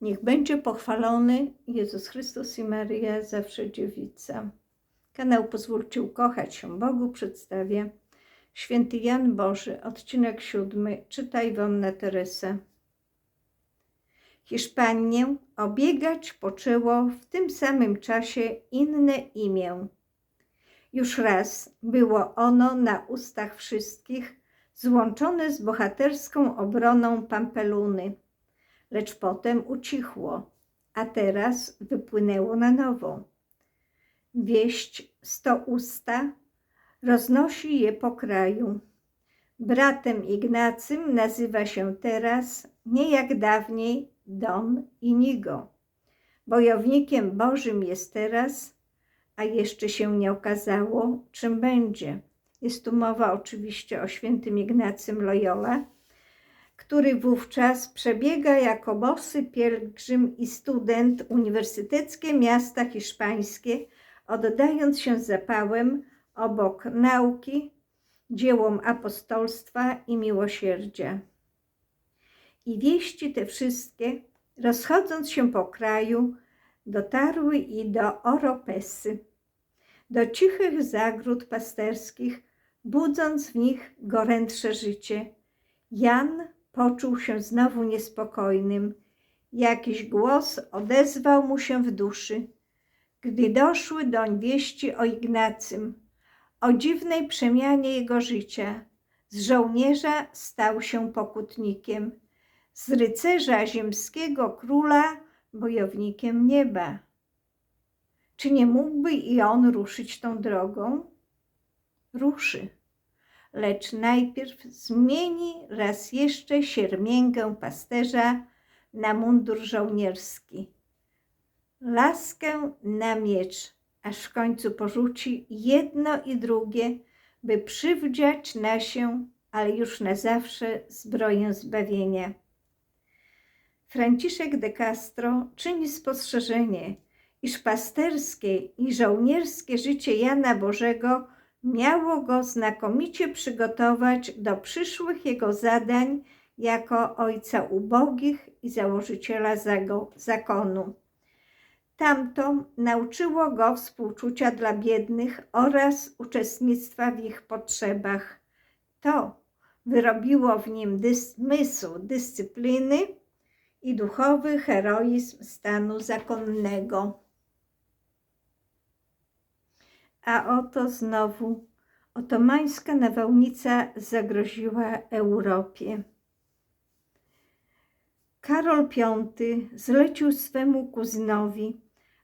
Niech będzie pochwalony Jezus Chrystus i Maryja, zawsze dziewica. Kanał Pozwólcie ukochać się Bogu przedstawia Święty Jan Boży, odcinek siódmy. Czytaj Wonna Teresa. Hiszpanię obiegać poczęło w tym samym czasie inne imię. Już raz było ono na ustach wszystkich, złączone z bohaterską obroną Pampeluny lecz potem ucichło, a teraz wypłynęło na nowo. Wieść sto usta roznosi je po kraju. Bratem Ignacym nazywa się teraz, nie jak dawniej, Don Inigo. Bojownikiem Bożym jest teraz, a jeszcze się nie okazało, czym będzie. Jest tu mowa oczywiście o świętym Ignacym Loyola, który wówczas przebiega jako bosy pielgrzym i student uniwersyteckie miasta hiszpańskie, oddając się zapałem obok nauki, dziełom apostolstwa i miłosierdzia. I wieści te wszystkie, rozchodząc się po kraju, dotarły i do Oropesy, do cichych zagród pasterskich, budząc w nich gorętsze życie. Jan poczuł się znowu niespokojnym. Jakiś głos odezwał mu się w duszy, gdy doszły doń wieści o Ignacym, o dziwnej przemianie jego życia. Z żołnierza stał się pokutnikiem, z rycerza ziemskiego króla bojownikiem nieba. Czy nie mógłby i on ruszyć tą drogą? Ruszy lecz najpierw zmieni raz jeszcze siermięgę pasterza na mundur żołnierski, laskę na miecz, aż w końcu porzuci jedno i drugie, by przywdziać na się, ale już na zawsze zbroję zbawienia. Franciszek de Castro czyni spostrzeżenie, iż pasterskie i żołnierskie życie Jana Bożego miało go znakomicie przygotować do przyszłych jego zadań jako ojca ubogich i założyciela zakonu. Tamto nauczyło go współczucia dla biednych oraz uczestnictwa w ich potrzebach. To wyrobiło w nim zmysł dyscypliny i duchowy heroizm stanu zakonnego. A oto znowu otomańska nawałnica zagroziła Europie. Karol V zlecił swemu kuzynowi,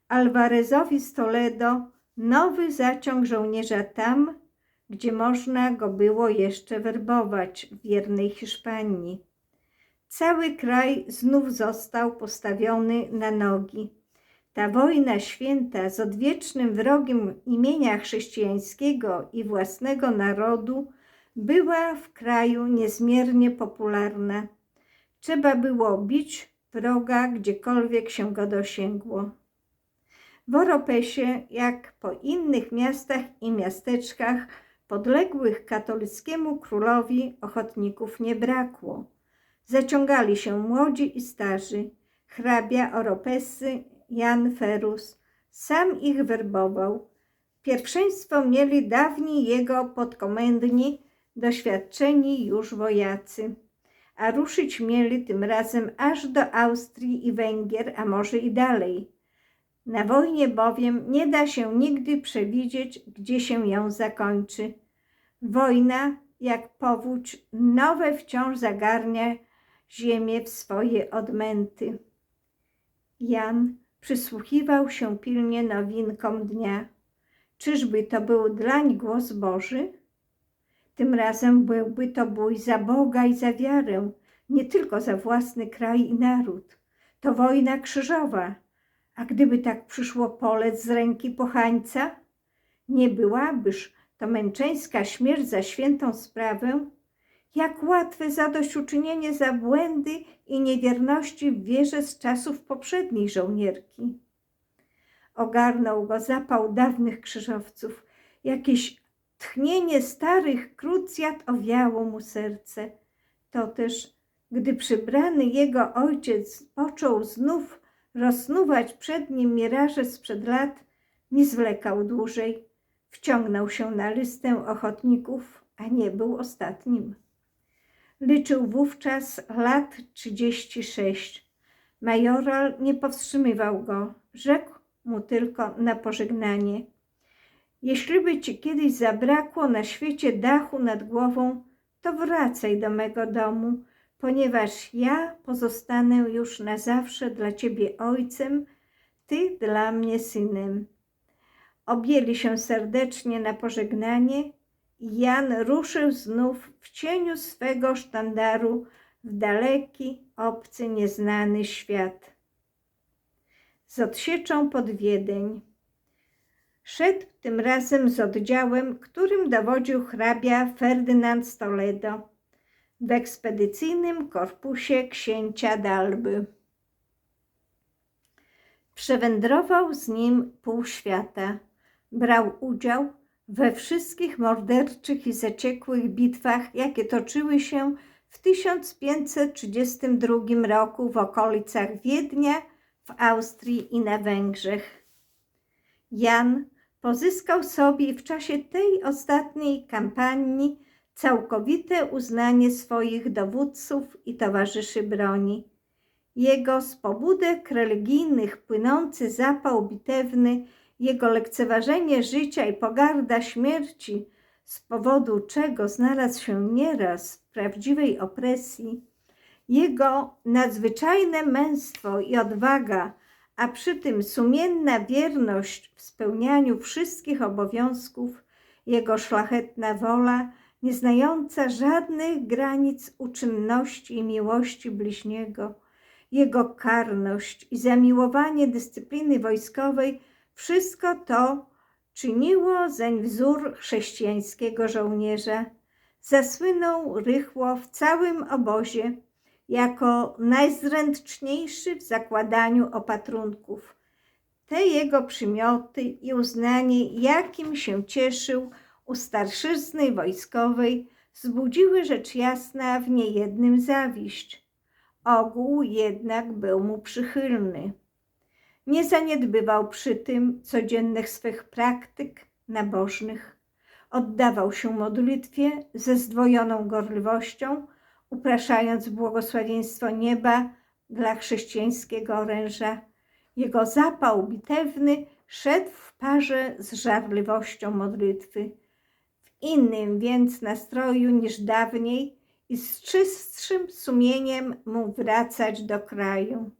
Alvarezowi z Toledo, nowy zaciąg żołnierza tam, gdzie można go było jeszcze werbować w wiernej Hiszpanii. Cały kraj znów został postawiony na nogi. Ta wojna święta z odwiecznym wrogiem imienia chrześcijańskiego i własnego narodu była w kraju niezmiernie popularna. Trzeba było bić wroga, gdziekolwiek się go dosięgło. W Oropesie, jak po innych miastach i miasteczkach podległych katolickiemu królowi, ochotników nie brakło. Zaciągali się młodzi i starzy. Hrabia Oropesy Jan Ferus, sam ich werbował. Pierwszeństwo mieli dawni jego podkomendni, doświadczeni już wojacy, a ruszyć mieli tym razem aż do Austrii i Węgier, a może i dalej. Na wojnie bowiem nie da się nigdy przewidzieć, gdzie się ją zakończy. Wojna, jak powódź, nowe wciąż zagarnia ziemię w swoje odmęty. Jan przysłuchiwał się pilnie nowinkom dnia. Czyżby to był dlań głos Boży? Tym razem byłby to bój za Boga i za wiarę, nie tylko za własny kraj i naród. To wojna krzyżowa. A gdyby tak przyszło polec z ręki pochańca, nie byłabyż to męczeńska śmierć za świętą sprawę? Jak łatwe zadośćuczynienie za błędy i niewierności w wierze z czasów poprzedniej żołnierki. Ogarnął go zapał dawnych krzyżowców. Jakieś tchnienie starych krucjat owiało mu serce. To też Gdy przybrany jego ojciec począł znów rozsnuwać przed nim miraże sprzed lat, nie zwlekał dłużej. Wciągnął się na listę ochotników, a nie był ostatnim. Liczył wówczas lat 36. Majoral nie powstrzymywał go, rzekł mu tylko na pożegnanie. Jeśli by ci kiedyś zabrakło na świecie dachu nad głową, to wracaj do mego domu, ponieważ ja pozostanę już na zawsze dla ciebie ojcem, ty dla mnie synem. Objęli się serdecznie na pożegnanie Jan ruszył znów w cieniu swego sztandaru w daleki, obcy, nieznany świat. Z odsieczą pod Wiedeń. Szedł tym razem z oddziałem, którym dowodził hrabia Ferdynand Toledo w ekspedycyjnym korpusie księcia Dalby. Przewędrował z nim pół świata. Brał udział we wszystkich morderczych i zaciekłych bitwach, jakie toczyły się w 1532 roku w okolicach Wiednia, w Austrii i na Węgrzech. Jan pozyskał sobie w czasie tej ostatniej kampanii całkowite uznanie swoich dowódców i towarzyszy broni. Jego z pobudek religijnych płynący zapał bitewny, jego lekceważenie życia i pogarda śmierci, z powodu czego znalazł się nieraz w prawdziwej opresji, jego nadzwyczajne męstwo i odwaga, a przy tym sumienna wierność w spełnianiu wszystkich obowiązków, jego szlachetna wola, nieznająca żadnych granic uczynności i miłości bliźniego, jego karność i zamiłowanie dyscypliny wojskowej, wszystko to czyniło zeń wzór chrześcijańskiego żołnierza. Zasłynął rychło w całym obozie jako najzręczniejszy w zakładaniu opatrunków. Te jego przymioty i uznanie, jakim się cieszył u starszyzny wojskowej, wzbudziły rzecz jasna w niejednym zawiść. Ogół jednak był mu przychylny. Nie zaniedbywał przy tym codziennych swych praktyk nabożnych. Oddawał się modlitwie ze zdwojoną gorliwością, upraszając błogosławieństwo nieba dla chrześcijańskiego oręża. Jego zapał bitewny szedł w parze z żarliwością modlitwy. W innym więc nastroju niż dawniej i z czystszym sumieniem mógł wracać do kraju.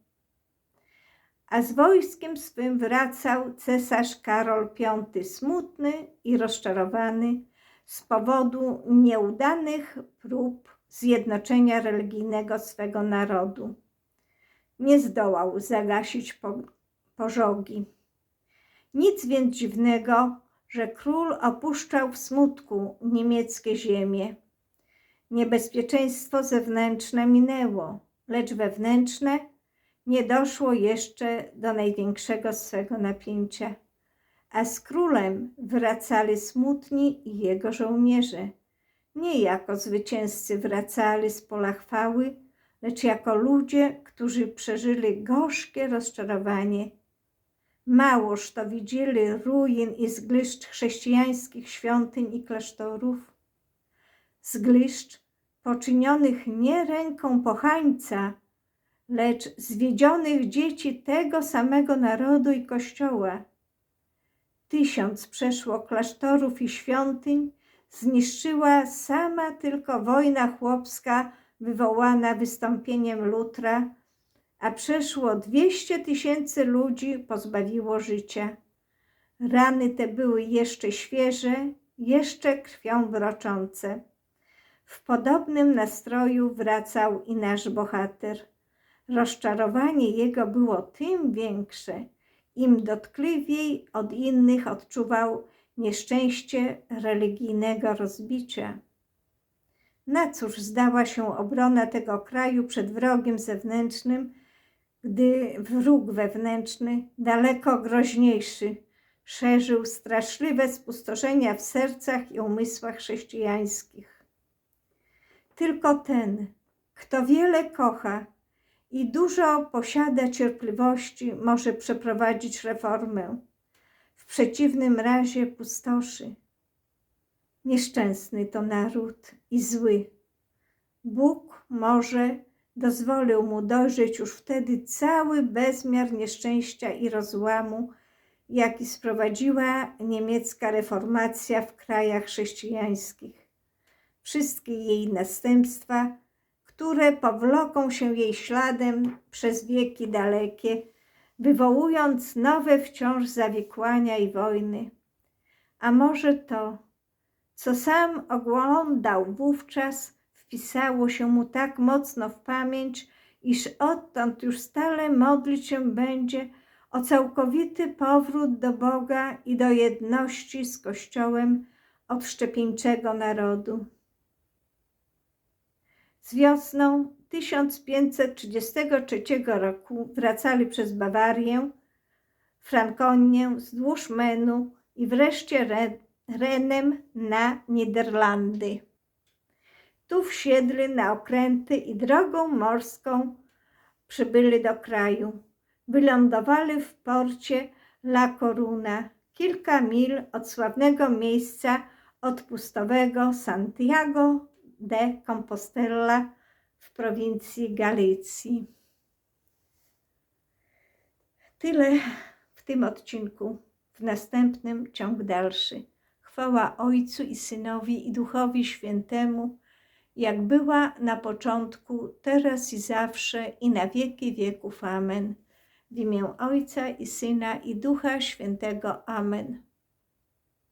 A z wojskiem swym wracał cesarz Karol V smutny i rozczarowany z powodu nieudanych prób zjednoczenia religijnego swego narodu. Nie zdołał zagasić po, pożogi. Nic więc dziwnego, że król opuszczał w smutku niemieckie ziemie. Niebezpieczeństwo zewnętrzne minęło, lecz wewnętrzne nie doszło jeszcze do największego swego napięcia. A z królem wracali smutni i jego żołnierze nie jako zwycięzcy wracali z pola chwały, lecz jako ludzie, którzy przeżyli gorzkie rozczarowanie. Małoż to widzieli ruin i zgliszcz chrześcijańskich świątyń i klasztorów. Zgliszcz poczynionych nie ręką pochańca, lecz zwiedzionych dzieci tego samego narodu i kościoła. Tysiąc przeszło klasztorów i świątyń, zniszczyła sama tylko wojna chłopska wywołana wystąpieniem Lutra, a przeszło 200 tysięcy ludzi pozbawiło życia. Rany te były jeszcze świeże, jeszcze krwią wroczące. W podobnym nastroju wracał i nasz bohater. Rozczarowanie jego było tym większe, im dotkliwiej od innych odczuwał nieszczęście religijnego rozbicia. Na cóż zdała się obrona tego kraju przed wrogiem zewnętrznym, gdy wróg wewnętrzny, daleko groźniejszy, szerzył straszliwe spustoszenia w sercach i umysłach chrześcijańskich. Tylko ten, Kto wiele kocha i dużo posiada cierpliwości, może przeprowadzić reformę. W przeciwnym razie pustoszy. Nieszczęsny to naród i zły. Bóg może dozwolił mu dojrzeć już wtedy cały bezmiar nieszczęścia i rozłamu, jaki sprowadziła niemiecka reformacja w krajach chrześcijańskich. Wszystkie jej następstwa, które powloką się jej śladem przez wieki dalekie, wywołując nowe wciąż zawikłania i wojny. A może to, co sam oglądał wówczas, wpisało się mu tak mocno w pamięć, iż odtąd już stale modlić się będzie o całkowity powrót do Boga i do jedności z Kościołem odszczepieńczego narodu. Z wiosną 1533 roku wracali przez Bawarię, Frankonię, wzdłuż Menu i wreszcie Re- Renem na Niderlandy. Tu wsiedli na okręty i drogą morską przybyli do kraju. Wylądowali w porcie La Coruna, kilka mil od sławnego miejsca odpustowego Santiago de Compostela w prowincji Galicji. Tyle w tym odcinku. W następnym ciąg dalszy. Chwała Ojcu i Synowi i Duchowi Świętemu, jak była na początku, teraz i zawsze i na wieki wieków. Amen. W imię Ojca i Syna i Ducha Świętego. Amen.